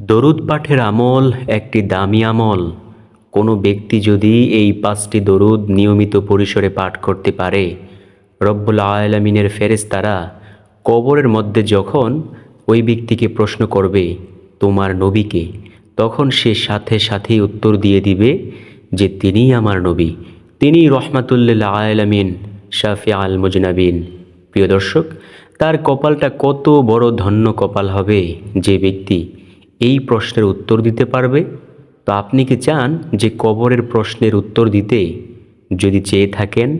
দরুদ পাঠের আমল একটি দামি আমল। কোনো ব্যক্তি যদি এই পাঁচটি দরুদ নিয়মিত পরিসরে পাঠ করতে পারে, রব্বুল আলমিনের ফেরেশতারা কবরের মধ্যে যখন ওই ব্যক্তিকে প্রশ্ন করবে, তোমার নবীকে? তখন সে সাথে সাথেই উত্তর দিয়ে দিবে যে, তিনিই আমার নবী। তিনি রহমাতুল্লাহ আয়ালামিন শাফি আল মুজনাবিন। প্রিয় দর্শক, তার কপালটা কত বড় ধন্য কপাল হবে যে ব্যক্তি এই প্রশ্নের উত্তর দিতে পারবে? তো আপনি কি চান যে কবরের প্রশ্নের উত্তর দিতে? যদি চেয়ে থাকেন,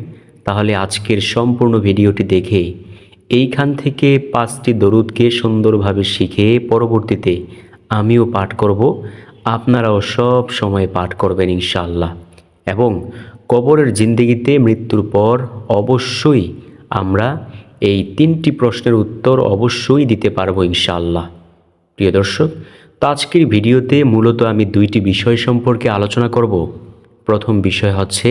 তাহলে আজকের সম্পূর্ণ ভিডিওটি দেখে এইখান থেকে পাঁচটি দরুদকে সুন্দরভাবে শিখে পরবর্তীতে আমিও পাঠ করব। আপনারাও সব সময় পাঠ করবেন ইনশাআল্লাহ। এবং কবরের জিন্দিগিতে মৃত্যুর পর অবশ্যই আমরা এই তিনটি প্রশ্নের উত্তর অবশ্যই দিতে পারব ইনশাআল্লাহ। প্রিয় দর্শক তো আজকের ভিডিওতে মূলত আমি দুইটি বিষয় সম্পর্কে আলোচনা করব। প্রথম বিষয় হচ্ছে,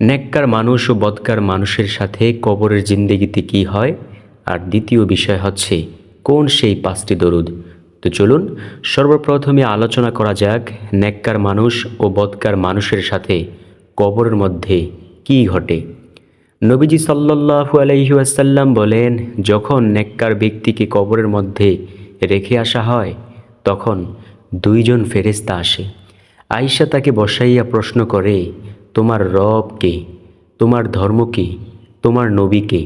নেককার মানুষ ও বদকার মানুষের সাথে কবরের জিন্দেগিতে কি হয়? আর দ্বিতীয় বিষয় হচ্ছে, কোন সেই পাঁচটি দরুদ? তো চলুন, সর্বপ্রথমে আলোচনা করা যাক, নেককার মানুষ ও বদকার মানুষের সাথে কবরের মধ্যে কি ঘটে? নবীজি সাল্লাল্লাহু আলাইহি ওয়াসাল্লাম বলেন, যখন নেককার ব্যক্তিকে কবরের মধ্যে রেখে আসা হয় তখন দুইজন ফেরেশতা আসে। আয়েশা তাকে বসাইয়া প্রশ্ন করে, তোমার রব কে? তোমার ধর্ম কি? তোমার নবী কে?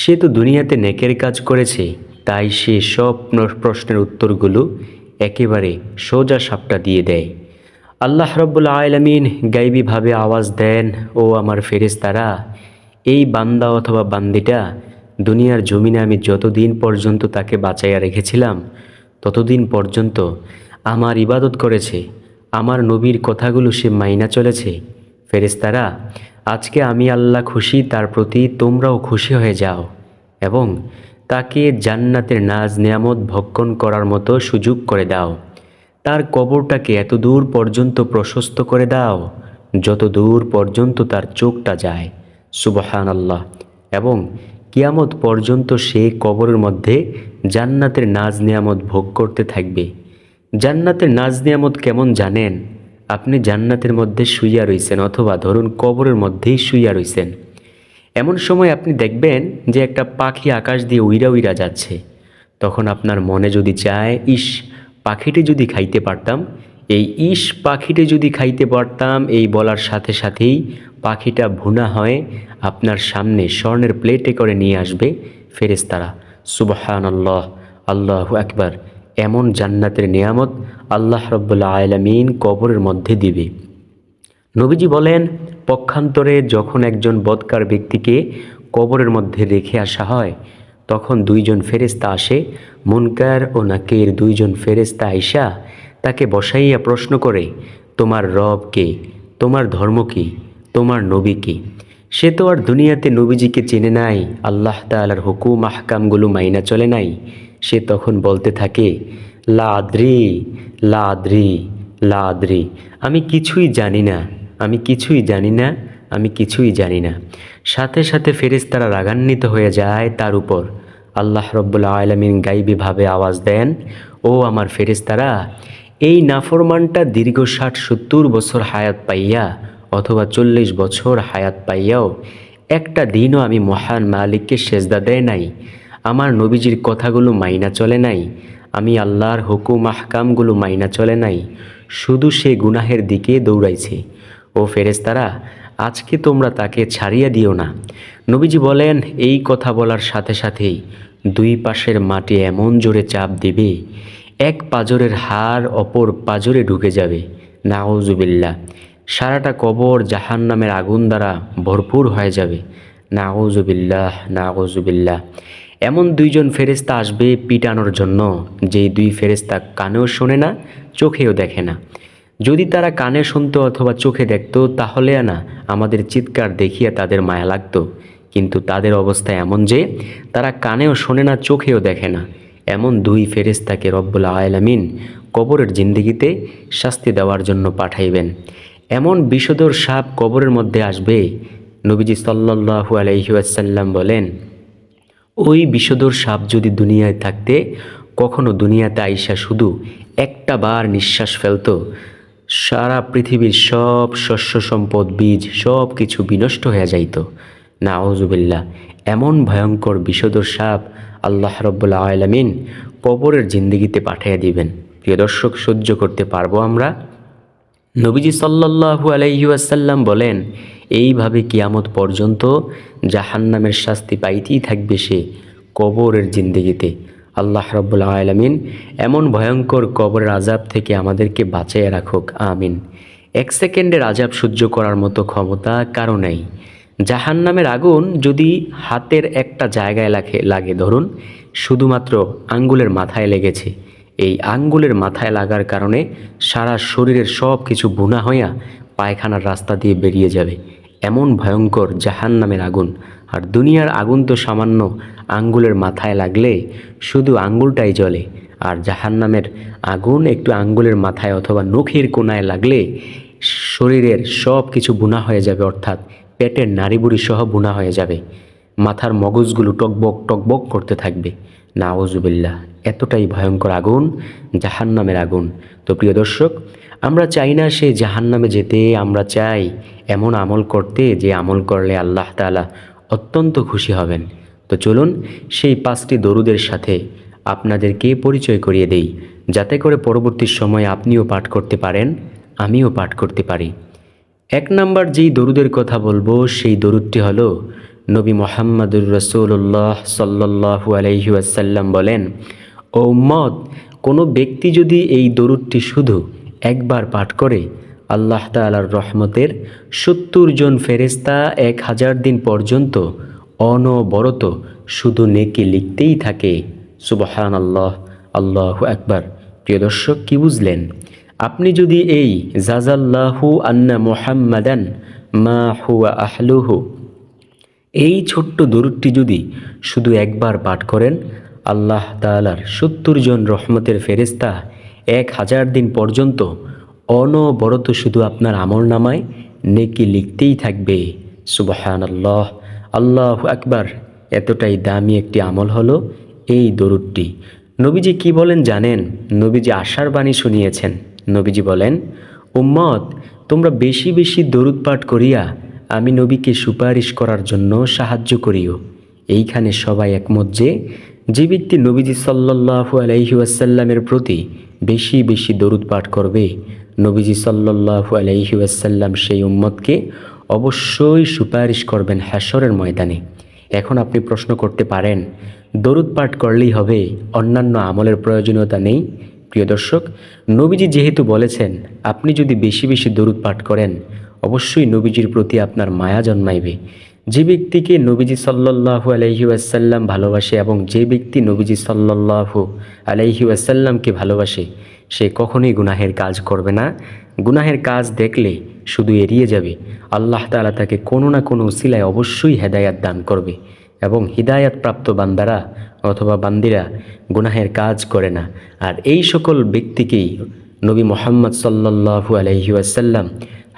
সে তো দুনিয়াতে নেকের কাজ করেছে, তাই সে সব প্রশ্নের উত্তরগুলো একেবারে সোজা সাপটা দিয়ে দেয়। আল্লাহ রব্বুল আলমিন গাইবীভাবে আওয়াজ দেন, ও আমার ফেরেশতারা, এই বান্দা অথবা বান্দিটা দুনিয়ার জমিনে আমি যতদিন পর্যন্ত তাকে বাঁচাইয়া রেখেছিলাম ততদিন পর্যন্ত আমার ইবাদত করেছে, আমার নবীর কথাগুলো সে মাইনা চলেছে। ফেরেশতারা, আজকে আমি আল্লাহ খুশি, তার প্রতি তোমরাও খুশি হয়ে যাও এবং তাকে জান্নাতের নাজ নিয়ামত ভক্ষণ করার মতো সুযোগ করে দাও। তার কবরটাকে এত দূর পর্যন্ত প্রশস্ত করে দাও যত দূর পর্যন্ত তার চোখটা যায়। সুবহান আল্লাহ এবং কিয়ামত পর্যন্ত সে কবরের মধ্যে জান্নাতের নাজ নিয়ামত ভোগ করতে থাকবে। জান্নাতের নাজ নিয়ামত কেমন জানেন? আপনি জান্নাতের মধ্যে শুইয়া রইছেন অথবা ধরুন কবরের মধ্যেই শুইয়া রইছেন। এমন সময় আপনি দেখবেন যে একটা পাখি আকাশ দিয়ে উইরা উইরা যাচ্ছে। তখন আপনার মনে যদি চায় ইস পাখিটি যদি খাইতে পারতাম, এই ইস পাখিটি যদি খাইতে পারতাম, এই বলার সাথে সাথেই পাখিটা ভুনা হয়ে আপনার সামনে স্বর্ণের প্লেটে করে নিয়ে আসবে ফেরেশতারা। সুবহান আল্লাহ আল্লাহু আকবার। এমন জান্নাতের নিয়ামত আল্লাহ রব্বুল্লা আলমিন কবরের মধ্যে দিবে। নবীজি বলেন, পক্ষান্তরে যখন একজন বদকার ব্যক্তিকে কবরের মধ্যে রেখে আসা হয়, তখন দুইজন ফেরেস্তা আসে। মুনকার ও নাকের দুইজন ফেরেস্তা আইসা তাকে বসাইয়া প্রশ্ন করে, তোমার রব কে? তোমার ধর্ম কি? তোমার নবী কি? সে তো আর দুনিয়াতে নবীজিকে চেনে নাই, আল্লাহ তালার হুকুম, আহকামগুলো মাইনা চলে নাই। সে তখন বলতে থাকে, লাদ্রি লাদ্রি লাদ্রি, আমি কিছুই জানি না, আমি কিছুই জানি না, আমি কিছুই জানি না। সাথে সাথে ফেরেশতারা রাগান্বিত হয়ে যায় তার উপর। আল্লাহ রব্বুল্লা আলমিন গাইবীভাবে আওয়াজ দেন, ও আমার ফেরেশতারা, এই নাফরমানটা দীর্ঘ ষাট সত্তর বছর হায়াত পাইয়া অথবা চল্লিশ বছর হায়াত পাইয়াও একটা দিনও আমি মহান মালিককে সেজদা দেয় নাই। আমার নবীজির কথাগুলো মাইনা চলে নাই। আমি আল্লাহর হুকুম, আহকামগুলো মাইনা চলে নাই। শুধু সে গুনাহের দিকে দৌড়াইছে। ও ফেরেশতারা, আজকে তোমরা তাকে ছাড়িয়া দিও না। নবীজি বলেন, এই কথা বলার সাথে সাথেই দুই পাশের মাটি এমন জোরে চাপ দিবে, এক পাজরের হার অপর পাজরে ঢুকে যাবে। নাউজুবিল্লা সারাটা কবর জাহান নামের আগুন দ্বারা ভরপুর হয়ে যাবে। নাউজুবিল্লাহ নাউজুবিল্লাহ এমন দুইজন ফেরেস্তা আসবে পিটানোর জন্য, যেই দুই ফেরেস্তা কানেও শোনে না, চোখেও দেখে না। যদি তারা কানে শুনতো অথবা চোখে দেখতো, তাহলে না, আমাদের চিৎকার দেখিয়া তাদের মায়া লাগতো। কিন্তু তাদের অবস্থা এমন যে, তারা কানেও শোনে না, চোখেও দেখে না। এমন দুই ফেরেস্তাকে রব্বুল আয়লামিন কবরের জিন্দিগিতে শাস্তি দেওয়ার জন্য পাঠাইবেন। এমন বিষধর সাপ কবরের মধ্যে আসবে? নবীজি সাল্লাল্লাহু আলাইহি ওয়াসাল্লাম বলেন, ওই বিষধর সাপ যদি দুনিয়ায় থাকতে, কখনো দুনিয়াতে আইসা শুধু একটা বার নিঃশ্বাস ফেলতো। সারা পৃথিবীর সব শস্য সম্পদ, বীজ সব কিছু বিনষ্ট হয়ে যাইত। না আউজুবিল্লা এমন ভয়ঙ্কর বিষদর সাপ আল্লাহ রব্বুল্লা আলমিন কবরের জিন্দগিতে পাঠিয়ে দিবেন। প্রিয় দর্শক, সহ্য করতে পারব আমরা? নবীজি সাল্লাল্লাহু আলাইহি ওয়াসাল্লাম বলেন, এইভাবে কিয়ামত পর্যন্ত জাহান্নামের শাস্তি পাইতেই থাকবে সে কবরের জিন্দগিতে। আল্লাহ রব্বুল আলমিন এমন ভয়ঙ্কর কবরের আজাব থেকে আমাদেরকে বাঁচিয়ে রাখুক। আমিন। এক সেকেন্ডের আজাব সহ্য করার মতো ক্ষমতা কারও নেই। জাহান্নামের আগুন যদি হাতের একটা জায়গায় লাগে লাগে ধরুন, শুধুমাত্র আঙ্গুলের মাথায় লেগেছে। এই আঙ্গুলের মাথায় লাগার কারণে সারা শরীরের সব কিছু বুনা হইয়া পায়খানার রাস্তা দিয়ে বেরিয়ে যাবে। এমন ভয়ঙ্কর জাহান নামের আগুন। আর দুনিয়ার আগুন তো সামান্য আঙ্গুলের মাথায় লাগলে শুধু আঙ্গুলটাই জ্বলে। আর জাহান নামের আগুন একটু আঙ্গুলের মাথায় অথবা নখের কোনায় লাগলে শরীরের সব কিছু বুনা হয়ে যাবে, অর্থাৎ পেটের নাড়িবুড়ি সহ বুনা হয়ে যাবে। মাথার মগজগুলো টকবক টকবক করতে থাকবে। নাওজুবিল্লাহ এতটাই ভয়ঙ্কর আগুন, জাহান্নামের আগুন। তো প্রিয় দর্শক, আমরা চাই না সে জাহান্নামে যেতে, আমরা চাই এমন আমল করতে যে আমল করলে আল্লাহ তাআলা অত্যন্ত খুশি হবেন। তো চলুন সেই পাঁচটি দরুদের সাথে আপনাদেরকে পরিচয় করিয়ে দেই, যাতে করে পরবর্তী সময়ে আপনিও পাঠ করতে পারেন, আমিও পাঠ করতে পারি। এক নাম্বার যেই দরুদের কথা বলব, সেই দরুদটি হলো নবী মোহাম্মদুর রসুল্লাহ সাল্লাহু আলহি আসাল্লাম বলেন, ও মত কোনো ব্যক্তি যদি এই দরুদটি শুধু একবার পাঠ করে, আল্লাহ তালার রহমতের সত্তর জন ফেরেস্তা এক হাজার দিন পর্যন্ত অনবরত শুধু নেকি লিখতেই থাকে। সুবহান আল্লাহ আল্লাহ একবার প্রিয় দর্শক, কি বুঝলেন? আপনি যদি এই জাজাল্লাহু আন্না মোহাম্মাদান মা হুয়া আহলুহু এই ছোট্ট দরুদটি যদি শুধু একবার পাঠ করেন, আল্লাহ তালার সত্তর জন রহমতের ফেরেস্তা এক হাজার দিন পর্যন্ত অনবরত শুধু আপনার আমল নামায় নেকি লিখতেই থাকবে। সুবাহান আল্লাহ আল্লাহ আকবার। এতটাই দামি একটি আমল হলো এই দরুদটি। নবীজি কি বলেন জানেন? নবীজি আশার বাণী শুনিয়েছেন। নবীজি বলেন, উম্মত, তোমরা বেশি বেশি দরুদ পাঠ করিয়া আমি নবীকে সুপারিশ করার জন্য সাহায্য করিও। এইখানে সবাই একমত যে যে ব্যক্তি নবীজি সাল্লাল্লাহু আলাইহি ওয়াসাল্লামের প্রতি বেশি বেশি দরুদ পাঠ করবে, নবীজি সাল্লাল্লাহু আলাইহি ওয়াসাল্লাম সেই উম্মতকে অবশ্যই সুপারিশ করবেন হাসরের ময়দানে। এখন আপনি প্রশ্ন করতে পারেন, দরুদ পাঠ করলেই হবে, অন্যান্য আমলের প্রয়োজনীয়তা নেই? প্রিয় দর্শক, নবীজি যেহেতু বলেছেন, আপনি যদি বেশি বেশি দরুদ পাঠ করেন অবশ্যই নবীজির প্রতি আপনার মায়া জন্মাইবে। যে ব্যক্তিকে নবীজি সাল্লাল্লাহু আলাইহি ওয়াসাল্লাম ভালোবাসে এবং যে ব্যক্তি নবীজি সাল্লাল্লাহু আলাইহি ওয়াসাল্লামকে ভালোবাসে, সে কখনোই গুনাহের কাজ করবে না। গুনাহের কাজ দেখলে শুধু এড়িয়ে যাবে। আল্লাহ তাআলা তাকে কোনো না কোনো উসিলায় অবশ্যই হেদায়াত দান করবে এবং প্রাপ্ত বান্দারা অথবা বান্দিরা গুনাহের কাজ করে না। আর এই সকল ব্যক্তিকেই নবী মোহাম্মদ সাল্লাল্লাহু আলাইহি ওয়াসাল্লাম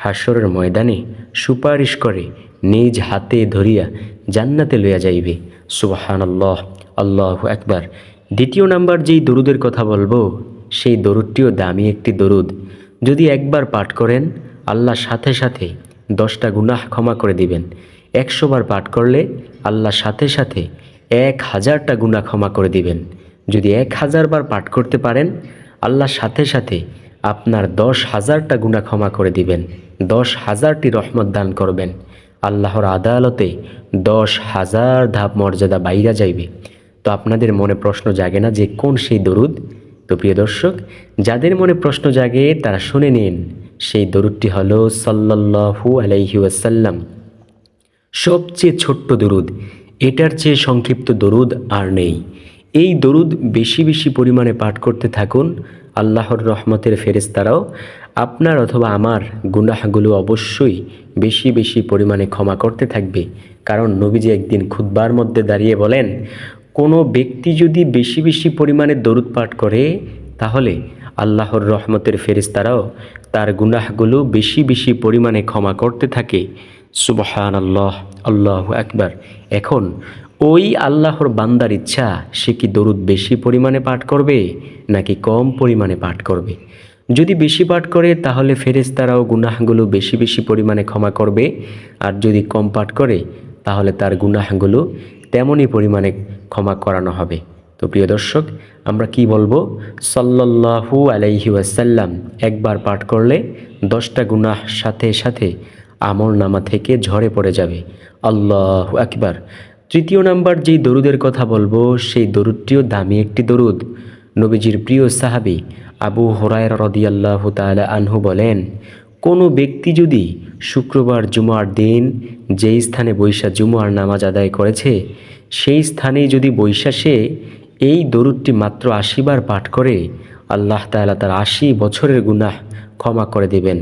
হাসরের ময়দানে সুপারিশ করে নিজ হাতে ধরিয়া জান্নাতে লইয়া যাইবে। সুবাহান আল্লাহ আল্লাহ একবার দ্বিতীয় নাম্বার যেই দরুদের কথা বলব, সেই দরুদটিও দামি একটি দরুদ। যদি একবার পাঠ করেন, আল্লাহ সাথে সাথে দশটা গুনাহ ক্ষমা করে দিবেন। একশো বার পাঠ করলে আল্লাহ সাথে সাথে এক হাজারটা গুনাহ ক্ষমা করে দিবেন। যদি এক হাজার বার পাঠ করতে পারেন, আল্লাহ সাথে সাথে আপনার দশ হাজারটা গুনাহ ক্ষমা করে দিবেন। দশ হাজারটি রহমত দান করবেন। আল্লাহর আদালতে দশ হাজার ধাপ মর্যাদা বাইরা যাইবে। তো আপনাদের মনে প্রশ্ন জাগে না যে কোন সেই দরুদ? তো প্রিয় দর্শক, যাদের মনে প্রশ্ন জাগে, তারা শুনে নিন, সেই দরুদটি হলো সাল্লাল্লাহু আলাইহি সবচেয়ে ছোট্ট দরুদ, এটার চেয়ে সংক্ষিপ্ত দরুদ আর নেই। এই দরুদ বেশি বেশি পরিমাণে পাঠ করতে থাকুন, আল্লাহর রহমতের ফেরেস্তারাও আপনার অথবা আমার গুনাহগুলো অবশ্যই বেশি বেশি পরিমাণে ক্ষমা করতে থাকবে। কারণ নবীজি একদিন খুদ্বার মধ্যে দাঁড়িয়ে বলেন, কোনো ব্যক্তি যদি বেশি বেশি পরিমাণে দরুদ পাঠ করে, তাহলে আল্লাহর রহমতের ফেরেস্তারাও তার গুনাহগুলো বেশি বেশি পরিমাণে ক্ষমা করতে থাকে। সুবহান আল্লাহ আল্লাহ একবার এখন, ওই আল্লাহর বান্দার ইচ্ছা, সে কি দরুদ বেশি পরিমাণে পাঠ করবে, নাকি কম পরিমাণে পাঠ করবে? যদি বেশি পাঠ করে, তাহলে ফেরেশতারাও গুনাহগুলো বেশি বেশি পরিমাণে ক্ষমা করবে। আর যদি কম পাঠ করে, তাহলে তার গুনাহগুলো তেমনই পরিমাণে ক্ষমা করানো হবে। তো প্রিয় দর্শক, আমরা কি বলব? সাল্লাল্লাহু আলাইহি ওয়াসাল্লাম একবার পাঠ করলে দশটা গুনাহ সাথে সাথে আমল নামা থেকে ঝরে পড়ে যাবে। আল্লাহ আকবার। তৃতীয় নাম্বার যেই দরুদের কথা বলব, সেই দরুদটিও দামি একটি দরুদ। নবীজির প্রিয় সাহাবি আবু হরায়রা রদিয়াল্লাহু তাআলা আনহু বলেন, কোনো ব্যক্তি যদি শুক্রবার জুমার দিন যেই স্থানে বৈশা জুমার নামাজ আদায় করেছে, সেই স্থানেই যদি বৈশা সে এই দরুদটি মাত্র আশিবার পাঠ করে, আল্লাহ তাআলা তার আশি বছরের গুনাহ ক্ষমা করে দেবেন।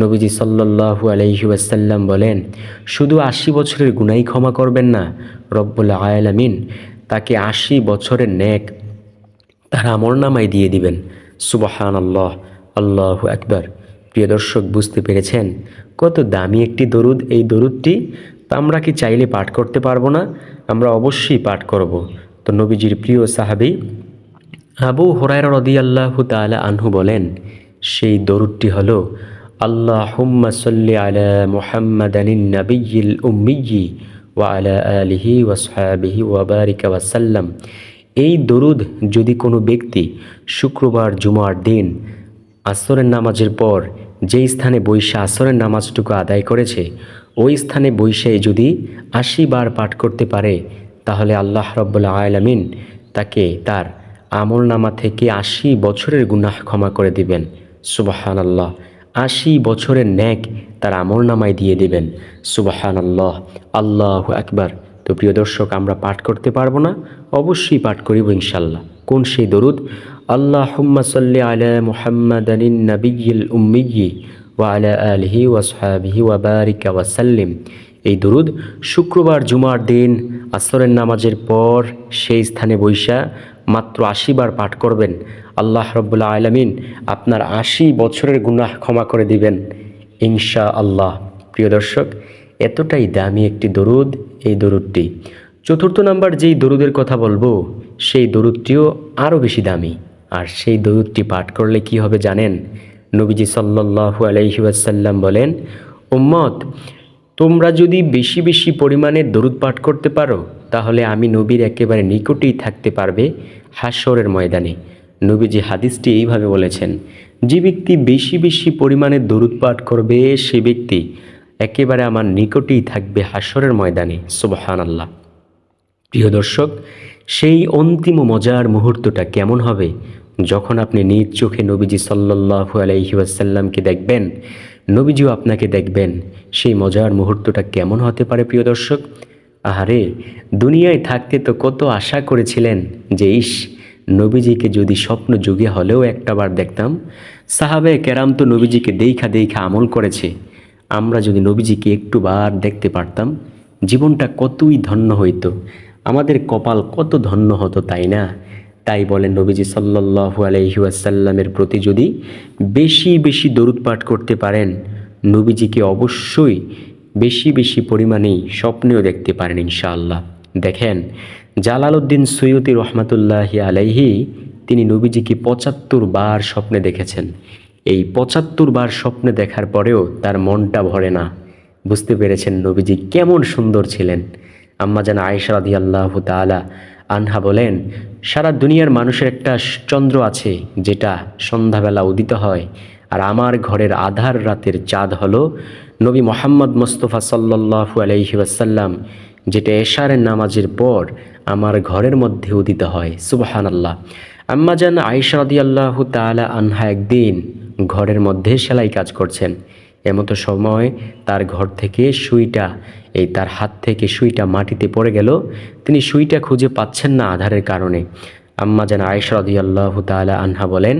নবীজি সাল্লাল্লাহু আলাইহি ওয়াসাল্লাম বলেন, শুধু আশি বছরের গুনাই ক্ষমা করবেন না, রব্বুল আয়ালামিন তাকে আশি বছরের ন্যাক তার আমর নামায় দিয়ে দিবেন। সুবাহান আল্লাহ আল্লাহ একবার প্রিয় দর্শক, বুঝতে পেরেছেন কত দামি একটি দরুদ? এই দরুদটি তা আমরা কি চাইলে পাঠ করতে পারব না? আমরা অবশ্যই পাঠ করব। তো নবীজির প্রিয় সাহাবি আবু হরাইর রদি আল্লাহ তালা আনহু বলেন, সেই দরুদটি হলো আল্লাহ হুম্মা সাল্লি আলা মুহাম্মাদানিন নাবিয়িল উম্মিয়ি ওয়া আলা আলিহি ওয়াসহাবিহি ওয়া বারিকা ওয়াসাল্লাম এই দরুদ যদি কোনো ব্যক্তি শুক্রবার জুমার দিন আসরের নামাজের পর যেই স্থানে বৈশা আসরের নামাজটুকু আদায় করেছে, ওই স্থানে বৈশে যদি আশি বার পাঠ করতে পারে, তাহলে আল্লাহ রব্বুল্লা আয়লামিন তাকে তার আমল নামা থেকে আশি বছরের গুনাহ ক্ষমা করে দিবেন। সুবাহান আল্লাহ আশি বছরের ন্যাক তার আমল নামায় দিয়ে দিবেন। সুবাহান আল্লাহ আল্লাহ একবার তো প্রিয় দর্শক, আমরা পাঠ করতে পারব না, অবশ্যই পাঠ করিব ইনশাল্লাহ কোন সেই দরুদ? আল্লাহ সাল্লি আলা মুহাম্মাদ নবিয়িল উম্মিয়ি ওয়া আলা আলিহি ওয়াসহাবিহি ওয়া বারিকা ওয়াসাল্লিম এই দরুদ শুক্রবার জুমার দিন, আসরের নামাজের পর সেই স্থানে বৈশা মাত্র আশি বার পাঠ করবেন। আল্লাহ রব্বুল্লা আলমিন আপনার আশি বছরের গুনাহ ক্ষমা করে দিবেন ইনশা আল্লাহ প্রিয় দর্শক, এতটাই দামি একটি দরুদ এই দরুদটি। চতুর্থ নাম্বার যেই দরুদের কথা বলব, সেই দরুদটিও আরও বেশি দামি। আর সেই দরুদটি পাঠ করলে কি হবে জানেন? নবীজি সাল্লাল্লাহু আলাইহি ওয়াসাল্লাম বলেন, উম্মত, তোমরা যদি বেশি বেশি পরিমাণে দরুদ পাঠ করতে পারো, তাহলে আমি নবীর একেবারে নিকটেই থাকতে পারবে হাসরের ময়দানে। নবীজি হাদিসটি এইভাবে বলেছেন, যে ব্যক্তি বেশি বেশি পরিমাণে দরুদ পাঠ করবে, সে ব্যক্তি একেবারে আমার নিকটেই থাকবে হাসরের ময়দানে সুবহান আল্লাহ প্রিয় দর্শক, সেই অন্তিম মজার মুহূর্তটা কেমন হবে যখন আপনি নিজ চোখে নবীজি সাল্লাহু আলাইহি ওয়াসাল্লামকে দেখবেন? নবীজিও আপনাকে দেখবেন। সেই মজার মুহূর্তটা কেমন হতে পারে প্রিয় দর্শক? আহারে, দুনিয়ায় থাকতে তো কত আশা করেছিলেন যে ইস, নবীজিকে যদি স্বপ্ন যুগে হলেও একটাবার দেখতাম সাহাবে কেরাম তো নবীজিকে দেইখা দেইখা আমল করেছে। আমরা যদি নবীজিকে একটু বার দেখতে পারতাম, জীবনটা কতই ধন্য হইতো। আমাদের কপাল কত ধন্য হতো তাই না? তাই বলেন নবীজি সাল্লাহু আলহি আসাল্লামের প্রতি যদি বেশি বেশি দরুদ পাঠ করতে পারেন, নবীজিকে অবশ্যই বেশি বেশি পরিমাণেই স্বপ্নেও দেখতে পারেন ইনশাআল্লাহ। দেখেন, জালালউদ্দিন সৈয়দি রহমাতুল্লাহ আলাইহি, তিনি নবীজিকে পঁচাত্তর বার স্বপ্নে দেখেছেন। এই পঁচাত্তর বার স্বপ্নে দেখার পরেও তার মনটা ভরে না। বুঝতে পেরেছেন নবীজি কেমন সুন্দর ছিলেন। আম্মা যেন আয়েশা রাদি আল্লাহ তালা আনহা বলেন, সারা দুনিয়ার মানুষের একটা চন্দ্র আছে যেটা সন্ধ্যাবেলা উদিত হয়, আর আমার ঘরের আধার রাতের চাঁদ হলো নবী মোহাম্মদ মোস্তফা সাল্লাহু আলহি ওয়াসাল্লাম, যেটা এশারের নামাজের পর আমার ঘরের মধ্যে উদিত হয়। সুবাহান আল্লাহ আম্মা যেন আয়েশা রাদি আল্লাহ তালা আনহা একদিন ঘরের মধ্যে সেলাই কাজ করছেন। এমতো সময় তার ঘর থেকে সুইটা, এই তার হাত থেকে সুইটা মাটিতে পড়ে গেল। তিনি সুইটা খুঁজে পাচ্ছেন না আধারের কারণে। আম্মা যেন আয়েশরদি আল্লাহ তালা আনহা বলেন,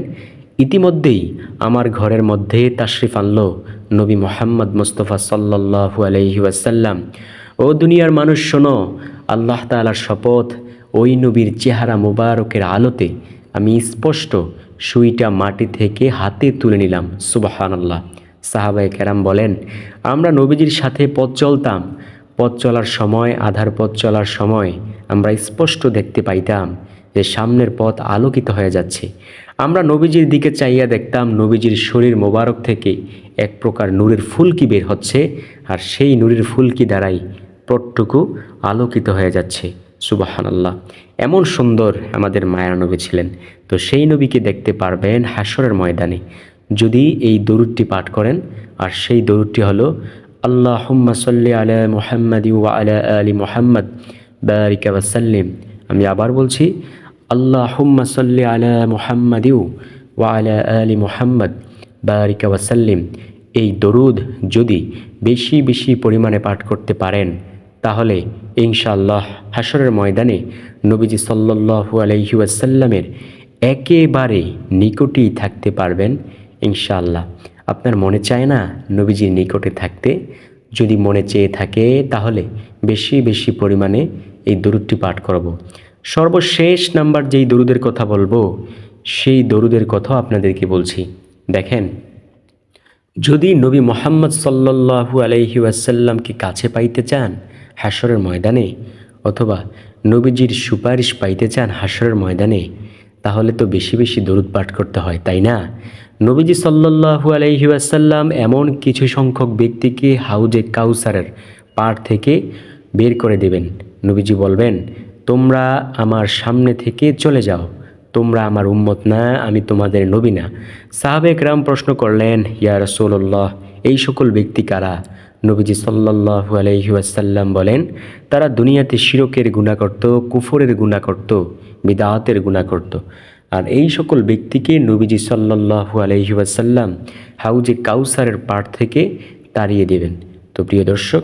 ইতিমধ্যেই আমার ঘরের মধ্যে তাশরিফ আনলো নবী মোহাম্মদ মুস্তফা সাল্লাহু আলহি ওয়াসাল্লাম। ও দুনিয়ার মানুষ শোনো, আল্লাহ তালার শপথ ওই নবীর চেহারা মোবারকের আলোতে আমি স্পষ্ট সুইটা মাটি থেকে হাতে তুলে নিলাম সুবাহান আল্লাহ সাহাবাই কেরাম বলেন, আমরা নবীজির সাথে পথ চলতাম। পথ চলার সময়, আধার পথ চলার সময় আমরা স্পষ্ট দেখতে পাইতাম যে সামনের পথ আলোকিত হয়ে যাচ্ছে। আমরা নবীজির দিকে চাইয়া দেখতাম নবীজির শরীর মোবারক থেকে এক প্রকার নূরের ফুলকি বের হচ্ছে আর সেই নূরের ফুলকি দ্বারাই পটটুকু আলোকিত হয়ে যাচ্ছে। সুবাহানাল্লাহ। এমন সুন্দর আমাদের মায়ার নবী ছিলেন। তো সেই নবীকে দেখতে পারবেন হাসরের ময়দানে। যদি এই দরুদটি পাঠ করেন, আর সেই দরুদটি হলো আল্লাহ সাল্লি আলা মুহাম্মদ ওয়া আলা আলি মুহাম্মদ, বারিকা ওয়াসাল্লিম আমি আবার বলছি আল্লাহ সাল্লি আলা মুহাম্মদ ওয়া আলা আলি মুহাম্মদ, বারিকা ওয়াসাল্লিম এই দরুদ যদি বেশি বেশি পরিমাণে পাঠ করতে পারেন তাহলে ইনশাআল্লাহ হাসরের ময়দানে নবীজি সাল্লাল্লাহু আলাইহি ওয়াসাল্লামের একেবারে নিকটেই থাকতে পারবেন ইনশাআল্লাহ। আপনার মনে চায় না নবীজির নিকটে থাকতে? যদি মনে চেয়ে থাকে, তাহলে বেশি বেশি পরিমাণে এই দরুদটি পাঠ করব। সর্বশেষ নাম্বার যেই দরুদের কথা বলব, সেই দরুদের কথা আপনাদেরকে বলছি। দেখেন, যদি নবী মোহাম্মদ সাল্লাল্লাহু আলাইহি ওয়াসাল্লামকে কাছে পাইতে চান হাসরের ময়দানে অথবা নবীজির সুপারিশ পাইতে চান হাসরের ময়দানে, তাহলে তো বেশি বেশি দরুদ পাঠ করতে হয়, তাই না? নবীজি সাল্লাল্লাহু আলাইহি ওয়াসাল্লাম এমন কিছু সংখ্যক ব্যক্তিকে হাউজে কাউসারের পাড় থেকে বের করে দেবেন। নবীজি বলবেন, তোমরা আমার সামনে থেকে চলে যাও, তোমরা আমার উম্মত না, আমি তোমাদের নবী না। সাহাবেক রাম প্রশ্ন করলেন, ইয়া রসোল্লাহ এই সকল ব্যক্তি কারা? নবীজি সাল্লাল্লাহু আলাইহি ওয়াসাল্লাম বলেন, তারা দুনিয়াতে শিরকের গুণা করত, কুফরের গুণা করত, বিদাতের গুণা করত। আর এই সকল ব্যক্তিকে নবীজি সাল্লাল্লাহু আলাইহি ওয়াসাল্লাম হাউজে কাউসারের পাড় থেকে তাড়িয়ে দেবেন। তো প্রিয় দর্শক,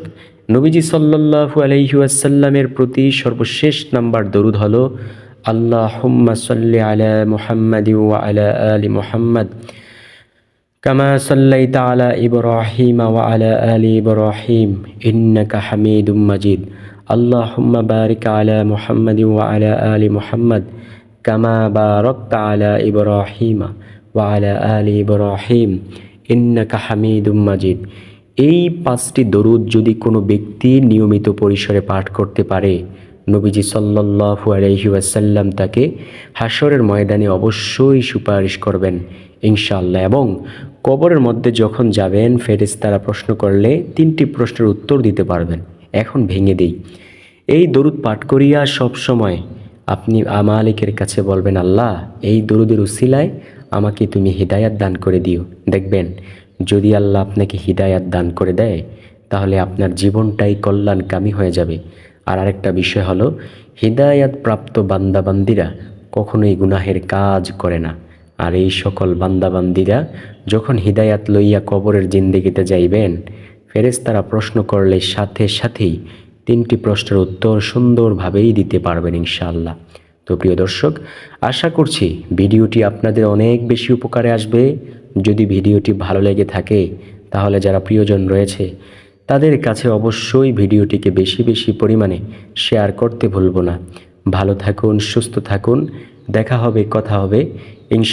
নবীজি সাল্লাল্লাহু আলাইহি ওয়াসাল্লামের প্রতি সর্বশেষ নাম্বার দরুদ হলো, আল্লাহুম্মা সাল্লি আলা মুহাম্মাদ ওয়া আলা আলি মুহাম্মদ। কামা সাল্লাই তালা ইবরাহিম ওয়া আলা আলি ইবরাহিম ইন্নাকা হামিদুম মাজিদ আল্লাহুম্মা বারিক আলা মুহাম্মাদ ওয়া আলা আলি মুহাম্মদ কামা বারাকতা আলা ইবরাহিম ওয়া আলা আলি ইবরাহিম ইন্নাকা হামিদুম মাজিদ এই পাঁচটি দরুদ যদি কোনো ব্যক্তি নিয়মিত পরিসরে পাঠ করতে পারে, নবীজি সাল্লাহু আলহি ওয়াসাল্লাম তাকে হাসরের ময়দানে অবশ্যই সুপারিশ করবেন ইনশাল্লাহ এবং কবরের মধ্যে যখন যাবেন, ফেরেশতারা প্রশ্ন করলে তিনটি প্রশ্নের উত্তর দিতে পারবেন। এখন ভেঙে দিই। এই দরুদ পাঠ করিয়া সব সময় আপনি আমালিকের কাছে বলবেন, আল্লাহ, এই দরুদের উসিলায় আমাকে তুমি হিদায়াত দান করে দিও। দেখবেন, যদি আল্লাহ আপনাকে হিদায়াত দান করে দেয়, তাহলে আপনার জীবনটাই কল্যাণকামী হয়ে যাবে। আর আরেকটা বিষয় হলো হিদায়াত প্রাপ্ত বান্দাবান্দিরা কখনোই গুনাহের কাজ করে না। আর এই সকল বান্দাবান্দিরা যখন হিদায়াত লইয়া কবরের জিন্দেগিতে যাইবেন, ফেরেশতারা প্রশ্ন করলে সাথে সাথেই তিনটি প্রশ্নের উত্তর সুন্দরভাবেই দিতে পারবেন ইনশাআল্লাহ। তো প্রিয় দর্শক, আশা করছি ভিডিওটি আপনাদের অনেক বেশি উপকারে আসবে। যদি ভিডিওটি ভালো লেগে থাকে, তাহলে যারা প্রিয়জন রয়েছে, তাদের কাছে অবশ্যই ভিডিওটিকে বেশি বেশি পরিমাণে শেয়ার করতে ভুলব না। ভালো থাকুন, সুস্থ থাকুন, দেখা হবে, কথা হবে, ইনশা